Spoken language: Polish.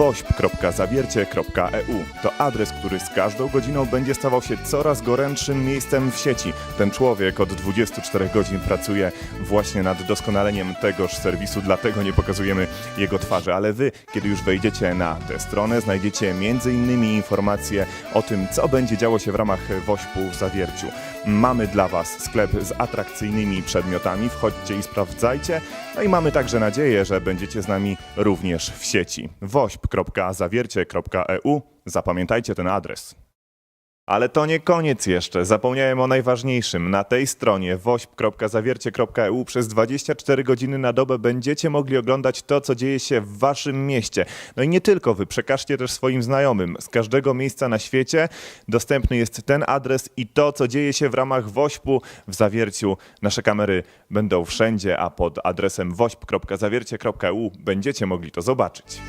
wośp.zawiercie.eu. To adres, który z każdą godziną będzie stawał się coraz gorętszym miejscem w sieci. Ten człowiek od 24 godzin pracuje właśnie nad doskonaleniem tegoż serwisu, dlatego nie pokazujemy jego twarzy, ale wy, kiedy już wejdziecie na tę stronę, znajdziecie m.in. informacje o tym, co będzie działo się w ramach Wośpu w Zawierciu. Mamy dla was sklep z atrakcyjnymi przedmiotami, wchodźcie i sprawdzajcie. No i mamy także nadzieję, że będziecie z nami również w sieci. wośp.zawiercie.eu Zapamiętajcie ten adres. Ale to nie koniec jeszcze. Zapomniałem o najważniejszym. Na tej stronie wośp.zawiercie.eu przez 24 godziny na dobę będziecie mogli oglądać to, co dzieje się w waszym mieście. No i nie tylko wy, przekażcie też swoim znajomym. Z każdego miejsca na świecie dostępny jest ten adres i to, co dzieje się w ramach Wośpu w Zawierciu. Nasze kamery będą wszędzie, a pod adresem wośp.zawiercie.eu będziecie mogli to zobaczyć.